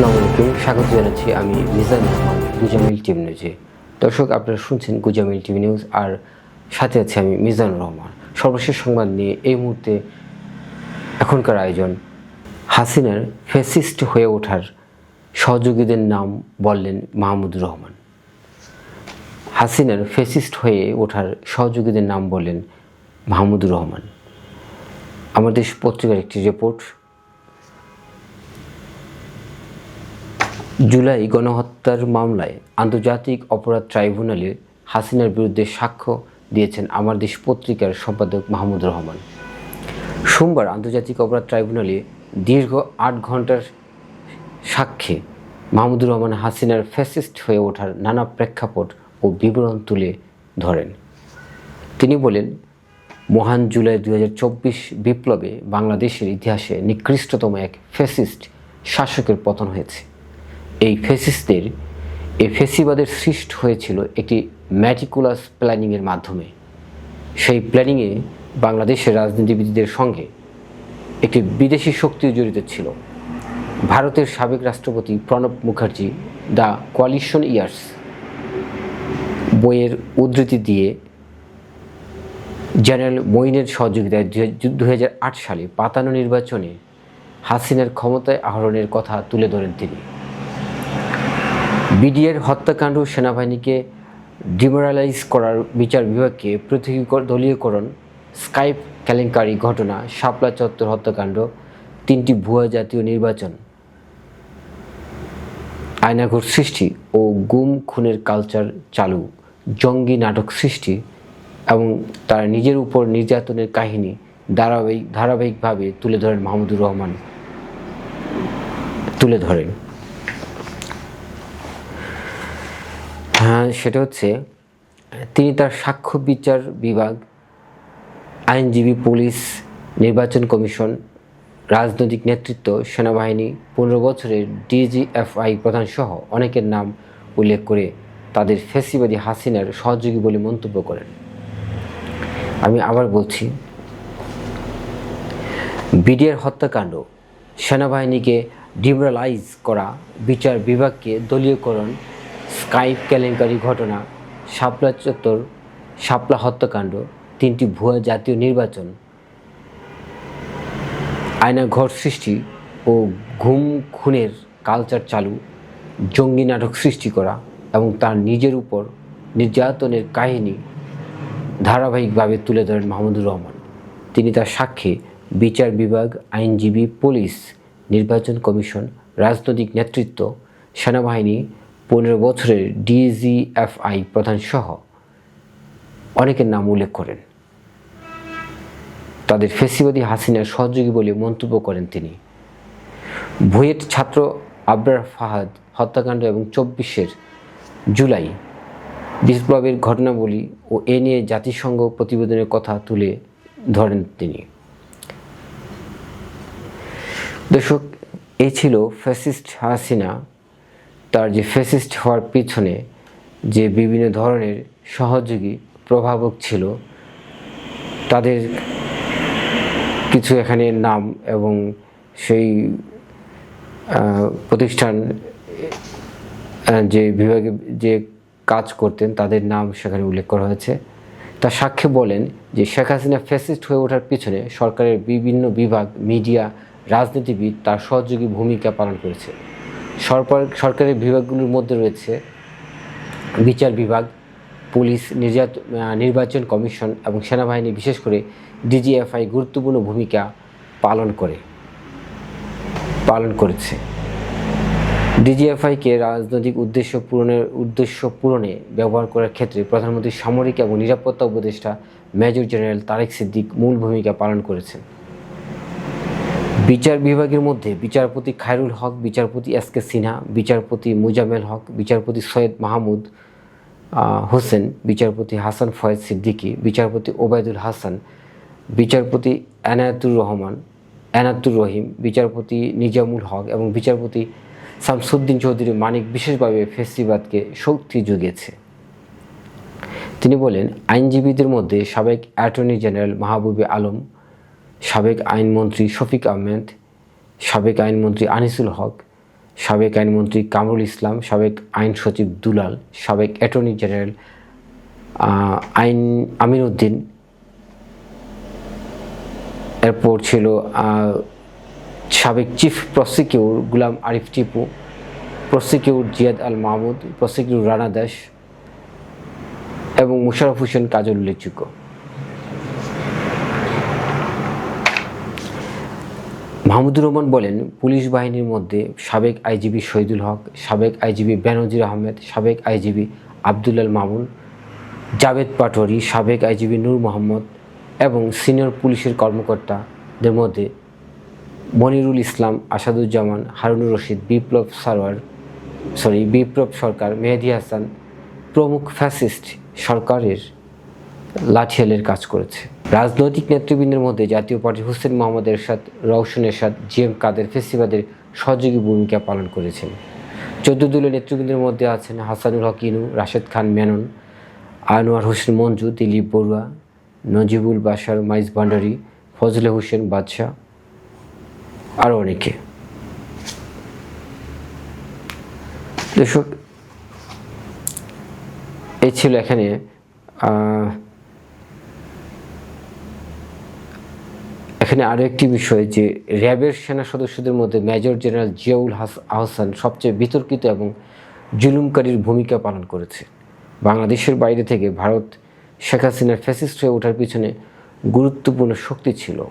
আসসালামু আলাইকুম স্বাগত জানাচ্ছি আমি মিজান রহমান গুজামিল টিভি নিউজে। দর্শক, আপনারা শুনছেন গুজামিল টিভি নিউজ, আর সাথে আছে আমি মিজানুর রহমান। সর্বশেষ সংবাদ নিয়ে এই মুহূর্তে এখনকার আয়োজন। হাসিনার ফেসিস্ট হয়ে ওঠার সহযোগীদের নাম বললেন মাহমুদুর রহমান। হাসিনার ফেসিস্ট হয়ে ওঠার সহযোগীদের নাম বললেন মাহমুদুর রহমান। আমাদের পত্রিকার একটি রিপোর্ট জুলাই গণহত্যার মামলায় আন্তর্জাতিক অপরাধ ট্রাইব্যুনালে হাসিনার বিরুদ্ধে সাক্ষ্য দিয়েছেন আমার দেশ পত্রিকার সম্পাদক মাহমুদ রহমান। সোমবার আন্তর্জাতিক অপরাধ ট্রাইব্যুনালে দীর্ঘ আট ঘণ্টার সাক্ষ্যে মাহমুদুর রহমান হাসিনার ফ্যাসিস্ট হয়ে ওঠার নানা প্রেক্ষাপট ও বিবরণ তুলে ধরেন। তিনি বলেন, মহান জুলাই দু হাজার চব্বিশ বিপ্লবে বাংলাদেশের ইতিহাসে নিকৃষ্টতম এক ফ্যাসিস্ট শাসকের পতন হয়েছে। এই ফেসিসদের, এই ফেসিবাদের সৃষ্ট হয়েছিল একটি ম্যাটিকুলাস প্ল্যানিংয়ের মাধ্যমে। সেই প্ল্যানিংয়ে বাংলাদেশের রাজনীতিবিদদের সঙ্গে একটি বিদেশি শক্তিও জড়িত ছিল। ভারতের সাবেক রাষ্ট্রপতি Pranab Mukherjee the coalition years বইয়ের উদ্ধৃতি দিয়ে জেনারেল মঈনের সহযোগিতায় দু হাজার আট সালে পাতানো নির্বাচনে হাসিনার ক্ষমতায় আহরণের কথা তুলে ধরেন তিনি। বিডিএর হত্যাকাণ্ড সেনাবাহিনীকে ডিমোরালাইজ করার বিচার বিভাগকে পৃথিবী দলীয়করণ, স্কাইপ কেলেঙ্কারি ঘটনা, শাপলা চত্বর হত্যাকাণ্ড, তিনটি ভুয়া জাতীয় নির্বাচন, আয়নাঘর সৃষ্টি ও গুম খুনের কালচার চালু, জঙ্গি নাটক সৃষ্টি এবং তার নিজের উপর নির্যাতনের কাহিনী ধারাবাহিক, ধারাবাহিকভাবে তুলে ধরেন মাহমুদুর রহমান। তুলে ধরেন। হ্যাঁ সেটা হচ্ছে, তিনি তার সাক্ষ্য বিচার বিভাগ, আইনজীবী, পুলিশ, নির্বাচন কমিশন, রাজনৈতিক নেতৃত্ব, সেনাবাহিনী, পনেরো বছরের ডিজিএফআই প্রধান সহ অনেকের নাম উল্লেখ করে তাদের ফেসিবাদী হাসিনার সহযোগী বলে মন্তব্য করেন। আমি আবার বলছি, বিডিআর হত্যাকাণ্ড, সেনাবাহিনীকে ডিমোরালাইজ করা, বিচার বিভাগকে দলীয়করণ স্কাইপ কেলেঙ্কারি ঘটনা, শাপলা চত্বর, শাপলা হত্যাকাণ্ড, তিনটি ভুয়া জাতীয় নির্বাচন, আয়না ঘর সৃষ্টি ও ঘুম খুনের কালচার চালু, জঙ্গি নাটক সৃষ্টি করা এবং তার নিজের উপর নির্যাতনের কাহিনী ধারাবাহিকভাবে তুলে ধরেন মাহমুদুর রহমান। তিনি তার সাক্ষ্যে বিচার বিভাগ, আইনজীবী, পুলিশ, নির্বাচন কমিশন, রাজনৈতিক নেতৃত্ব, সেনাবাহিনী পনেরো বছরের ডিজিএফআই প্রধান সহ অনেকের নাম উল্লেখ করেন। তাদের ফেসিবাদী হাসিনার সহযোগী বলে মন্তব্য করেন তিনি। বুয়েট ছাত্র আবরার ফাহাদ হত্যাকাণ্ড এবং চব্বিশের জুলাই বিপ্লবের ঘটনাবলী ও এ নিয়ে জাতিসংঘ প্রতিবেদনের কথা তুলে ধরেন তিনি। দর্শক এই ছিল ফ্যাসিস্ট হাসিনা তার যে ফেসিস্ট হওয়ার পিছনে যে বিভিন্ন ধরনের সহযোগী প্রভাবক ছিল, তাদের কিছু এখানে নাম এবং সেই প্রতিষ্ঠান যে বিভাগে যে কাজ করতেন, তাদের নাম সেখানে উল্লেখ করা হয়েছে। তার সাক্ষ্যে বলেন যে শেখ হাসিনা ফ্যাসিস্ট হয়ে ওঠার পিছনে সরকারের বিভিন্ন বিভাগ, মিডিয়া, রাজনীতিবিদ তার সহযোগী ভূমিকা পালন করেছে। সরকার সরকারের বিভাগগুলোর মধ্যে রয়েছে বিচার বিভাগ, পুলিশ, নির্যাত নির্বাচন কমিশন এবং সেনাবাহিনী, বিশেষ করে ডিজিএফআই গুরুত্বপূর্ণ ভূমিকা পালন করে, পালন করেছে। ডিজিএফআইকে রাজনৈতিক উদ্দেশ্য পূরণের উদ্দেশ্য পূরণে ব্যবহার করার ক্ষেত্রে প্রধানমন্ত্রী সামরিক এবং নিরাপত্তা উপদেষ্টা মেজর জেনারেল তারেক সিদ্দিক মূল ভূমিকা পালন করেছেন। বিচার বিভাগের মধ্যে বিচারপতি খায়রুল হক, বিচারপতি এস কে সিনহা, বিচারপতি মুজামেল হক, বিচারপতি সৈয়দ মাহমুদ হোসেন, বিচারপতি হাসান ফয়েজ সিদ্দিকী, বিচারপতি ওবায়দুল হাসান, বিচারপতি এনায়াতুর রহমান এনাতুর রহিম, বিচারপতি নিজামুল হক এবং বিচারপতি শামসুদ্দিন চৌধুরী মানিক বিশেষভাবে ফেস্টিবাদকে শক্তি জুগিয়েছে। তিনি বলেন, আইনজীবীদের মধ্যে সাবেক অ্যাটর্নি জেনারেল মাহবুবে আলম সাবেক আইনমন্ত্রী শফিক আহমেদ, সাবেক আইনমন্ত্রী আনিসুল হক, সাবেক আইনমন্ত্রী কামরুল ইসলাম, সাবেক আইন সচিব দুলাল, সাবেক অ্যাটর্নি জেনারেল আইন আমির উদ্দিন এরপর ছিল সাবেক chief prosecutor Gulam Arif Tipu, prosecutor Ziad Al Mahmud, prosecutor Rana Das এবং মুশারফ হোসেন কাজল উল্লেখযোগ্য। মাহমুদুর রহমান বলেন, পুলিশ বাহিনীর মধ্যে সাবেক আইজিবি শহীদুল হক, সাবেক আইজিবি বেনজির আহমেদ, সাবেক আইজিবি আবদুল্লাল মামুন, জাভেদ পাটোয়ারি, সাবেক আইজিবি নূর মোহাম্মদ এবং সিনিয়র পুলিশের কর্মকর্তাদের মধ্যে মনিরুল ইসলাম, আসাদুজ্জামান, হারুনুর রশিদ, বিপ্লব সারোয়ার সরি বিপ্লব সরকার, মেহেদি হাসান প্রমুখ ফ্যাসিস্ট সরকারের লাঠিয়ালের কাজ করেছে। রাজনৈতিক নেতৃবৃন্দের মধ্যে জাতীয় পার্টি হোসেন মোহাম্মদ এরশাদ, রওশন এরশাদ জি এম কাদের ফেসিবাদের সহযোগী ভূমিকা পালন করেছেন। চোদ্দ দলীয় নেতৃবৃন্দের মধ্যে আছেন হাসানুল হক ইনু, রাশেদ খান মেনন, আনোয়ার হোসেন মঞ্জু, দিলীপ বড়ুয়া, নজিবুল বাসার মাইজ ভান্ডারি, ফজলে হোসেন বাদশাহ আরও অনেকে। দর্শক এই ছিল এখানে এখানে আরও একটি বিষয় যে র্যাবের সেনা সদস্যদের মধ্যে মেজর জেনারেল জিয়াউল হাস- আহসান সবচেয়ে বিতর্কিত এবং জুলুমকারীর ভূমিকা পালন করেছে। বাংলাদেশের বাইরে থেকে ভারত শেখ হাসিনার ফ্যাসিস্ট হয়ে ওঠার পিছনে গুরুত্বপূর্ণ শক্তি ছিল।